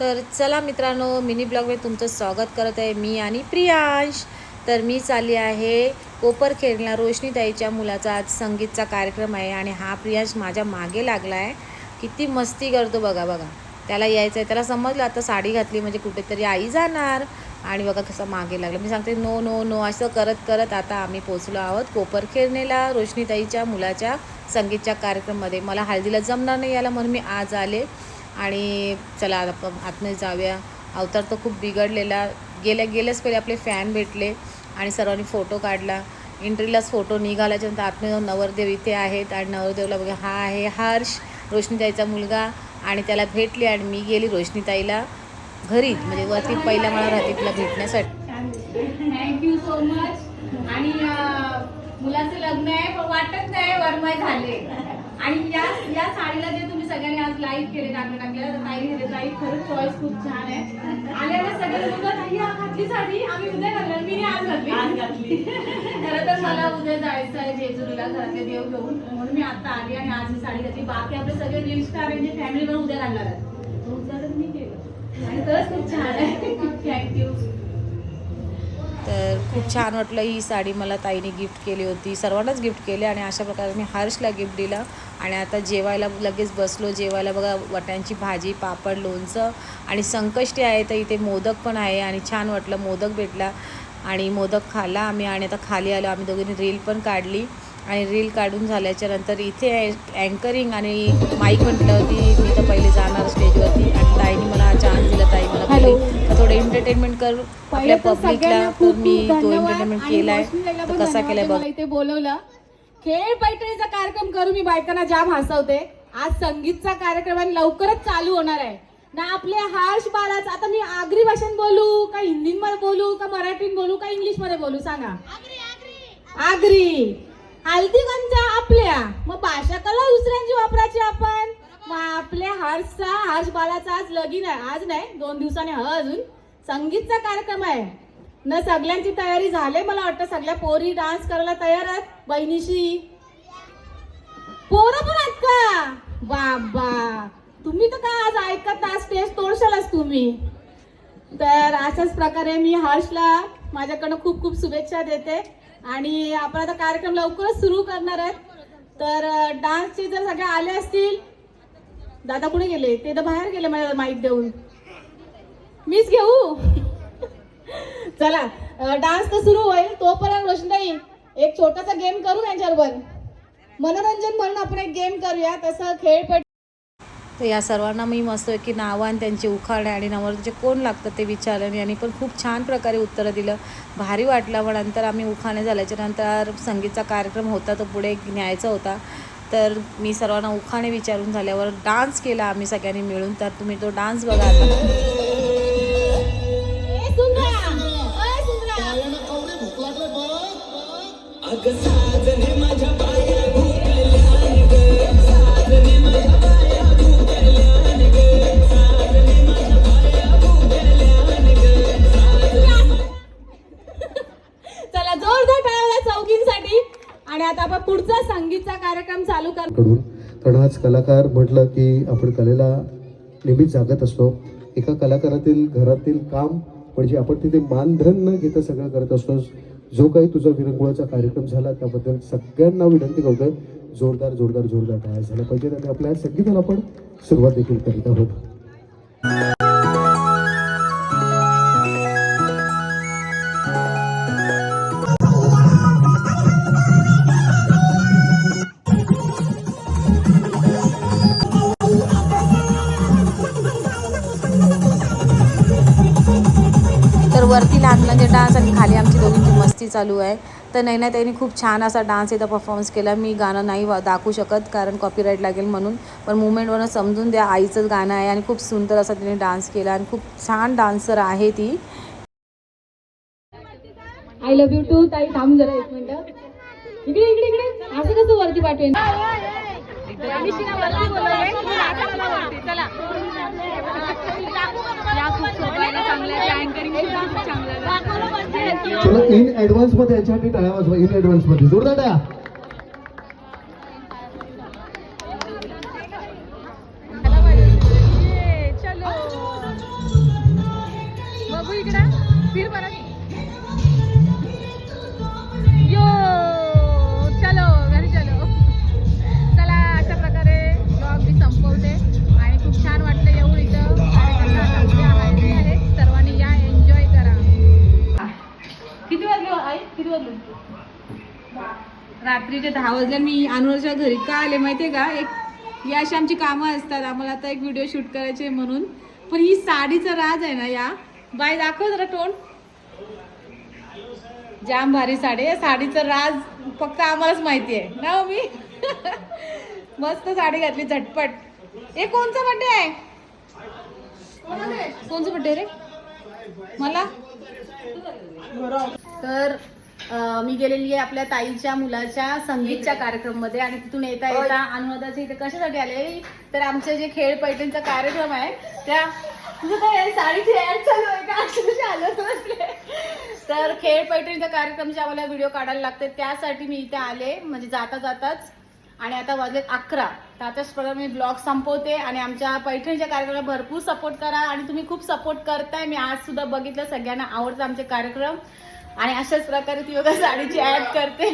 तर चला मित्रांनो मिनी ब्लॉगमध्ये तुमचं स्वागत करत आहे मी आणि प्रियांश. तर मी चालली आहे कोपरखेरला रोशनीताईच्या मुलाचा आज संगीतचा कार्यक्रम आहे आणि हा प्रियांश माझ्या मागे लागला आहे. किती मस्ती करतो बघा बघा. त्याला यायचं आहे. त्याला समजलं आता साडी घातली म्हणजे कुठेतरी आई जाणार. आणि बघा कसं मागे लागलं. मी सांगते नो नो नो. असं करत करत आता आम्ही पोचलो आहोत कोपरखेरणेला रोशनीताईच्या मुलाच्या संगीतच्या कार्यक्रममध्ये. मला हळदीला जमणार नाही याला म्हणून मी आज आले. आणि चला आपण आतमध्ये जाऊया. अवतार तर खूप बिघडलेला. गेल्या गेल्याच पहिले आपले फॅन भेटले आणि सर्वांनी फोटो काढला. एंट्रीलाच फोटो निघाल्याच्यानंतर आतमध्ये जाऊन नवरदेव इथे आहेत आणि नवरदेवला बघा हा आहे हर्ष रोशनीताईचा मुलगा आणि त्याला भेटले आणि मी गेली रोशनीताईला घरी. म्हणजे वरती पहिल्या मला राहते तिला भेटण्यासाठी. थँक्यू सो मच आणि मुलाचं लग्न आहे पण वाटत नाही वरमय झाले. आणि या या साडीला जे तुम्ही सगळ्यांनी आज लाईक केले टाकले टाकले तर ताई हे ताई खरंच चॉईस खूप छान आहे. आल्यावर सगळे लोक ताई हा घातली साडी? आम्ही उद्या घालणार. मी नाही आज घातली. आज घातली. खरं तर मला उद्या जायचं आहे जेजुरीला घरातले देव घेऊन. म्हणून मी आता आली आणि आज ही साडी घातली. बाकी आपले सगळे रील स्टार आणि फॅमिली पण उद्या घालणार आहेत. उद्या तर मी केलं. आणि खरंच खूप छान आहे. थँक्यू तर खूप छान वाटलं ही साडी मला ताईने गिफ्ट केली होती. सर्वांनाच गिफ्ट केली आणि अशा प्रकारे मी हर्षला गिफ्ट दिलं. आणि आता जेवायला लगेच बसलो. जेवायला बघा वाटाण्यांची भाजी पापड लोणचं आणि संकष्टी आहे तर इथे मोदक पण आहे आणि छान वाटलं. मोदक भेटला आणि मोदक खाल्ला आम्ही आणि आता खाली आलो. आम्ही दोघींनी रील पण काढली आणि रील काढून झाल्याच्यानंतर इथे अँकरिंग आणि माईक म्हटलं होती मी तर पहिले जाणार स्टेजवरती आणि ताईने मला चान्स दिला. ताई मला थोडं एंटरटेनमेंट कर आपल्या पब्लिकला तर खूप मी तो एंटरटेनमेंट केलाय. तर कसा केलाय बघ. इथे बोलवलं. खेळ पैठणीचा कार्यक्रम करू मी बायकांना जाम हसवते आज संगीतचा कार्यक्रम आणि लवकरच चालू होणार आहे. ना आपले हर्ष बालाच आता मी आगरी भाषेत बोलू का हिंदीमध्ये बोलू का मराठीत बोलू का इंग्लिशमध्ये बोलू सांगा. आगरी हल्दी कोणत्या आपल्या. मग भाषा कला दुसऱ्यांची वापरायची आपण. हर्षचा हर्ष बालाचा आज लगीन आहे. आज नाही दोन दिवसाने ह अजून. संगीतचा कार्यक्रम आहे. न सगळ्यांची तयारी झाली मला वाटतं. सगळ्या पोरी डान्स करायला तयार आहेत. बहिणीशी. पोरं पण आहेत का? बाबा. तुम्ही तर का आज ऐकत ना स्टेज तोडशालच तुम्ही. तर अशाच प्रकारे मी हर्षला माझ्याकडनं खूप खूप शुभेच्छा देते. आणि आपण आता कार्यक्रम लवकरच सुरू करणार आहेत. तर डान्सचे जर सगळे आले असतील दादा कुठे गेले? ते तर बाहेर गेले मला माईक देऊन. मीच घेऊ? चला डान्स तर सुरू होईल तोपर्यंत रोशनाई एक छोटासा गेम करू यांच्यावर मनोरंजन म्हणून आपण एक गेम करूया तसं खेळपट तर या सर्वांना मी मस्त की नावं आणि त्यांची उखाणे आणि नवरदेवचे कोण लागतं ते विचारलं. आणि यांनी पण खूप छान प्रकारे उत्तरं दिलं. भारी वाटलं मग नंतर आम्ही उखाणे झाल्याच्यानंतर संगीतचा कार्यक्रम होता तो पुढे न्यायचा होता. तर मी सर्वांना उखाणे विचारून झाल्यावर डान्स केला आम्ही सगळ्यांनी मिळून. तर तुम्ही तो डान्स बघा चला जोरदार टाळ्या चौकींसाठी आणि आता आपण पुढचा संगीतचा कार्यक्रम चालू कडून. कारण आज कलाकार म्हटलं की आपण कलेला नेहमीच जागत असतो. एका कलाकारातील घरातील काम म्हणजे आपण तिथे मानधन न घेता सगळं करत असतो. जो काही तुझा विरंगुळाचा कार्यक्रम झाला त्याबद्दल सगळ्यांना विनंती करतोय. जोरदार जोरदार जोरदार तयार झाला पाहिजे आणि आपल्या संगीताला आपण सुरुवात देखील करीत आहोत. वरती लहान मुलांचे डान्स आणि खाली आमची दोघींची मस्ती चालू आहे. तर नैना त्यांनी खूप छान असा डान्स इथं परफॉर्मन्स केला. मी गाणं नाही वा दाखवू शकत कारण कॉपीराईट लागेल म्हणून. पण मुवमेंटवरून समजून द्या आईचंच गाणं आहे आणि खूप सुंदर असा तिने डान्स केला आणि खूप छान डान्सर आहे ती. आय लव्ह यू टू ताई थांब जरा एक मिनिट. इकडे इकडे इकडे. असं कसं वरती पाठवेन? चला इन ऍडव्हान्समध्ये याच्यासाठी टाळ्या वाजवा इन ऍडव्हान्समध्ये. जोरदार टाळ्या. चलो. बघू इकडे. फिर परत. रात्रीचे दहा वाजल्या मी अनुराच्या घरी का आले माहितीये का? एक ही अशी आमची कामं असतात. आम्हाला आता एक व्हिडिओ शूट करायचे म्हणून. पण ही साडीचा राज आहे ना या. बाय दाखव जरा तोंड. जाम भारी साडी आहे. साडीचा राज फक्त आम्हालाच माहिती आहे ना हो मी? मस्त साडी घातली झटपट. हे कोणचा बड्डे आहे? कोणचा बड्डे रे? मला? तर मी गेलेली आहे आपल्या ताईच्या मुलाच्या संगीतच्या कार्यक्रममध्ये आणि तिथून येता येता अनुवादाचे इथे कशासाठी आले? तर आमचे जे खेळ पैठणचा कार्यक्रम आहे त्या तुझं काय? साडीची ऍड चालू आहे का? अक्षरशः आलं. तर खेळ पैठणीचा कार्यक्रमचे आम्हाला व्हिडिओ काढायला लागते त्यासाठी मी इथे आले म्हणजे जाता जाताच आणि आता वाजलेत अकरा. तर आताच प्रकारे मी ब्लॉग संपवते आणि आमच्या पैठणीच्या कार्यक्रमाला भरपूर सपोर्ट करा. आणि तुम्ही खूप सपोर्ट करताय. मी आज सुद्धा बघितलं सगळ्यांना आवडतं आमचे कार्यक्रम. आणि अशाच प्रकारे ती बघा साडीची ऍड करते.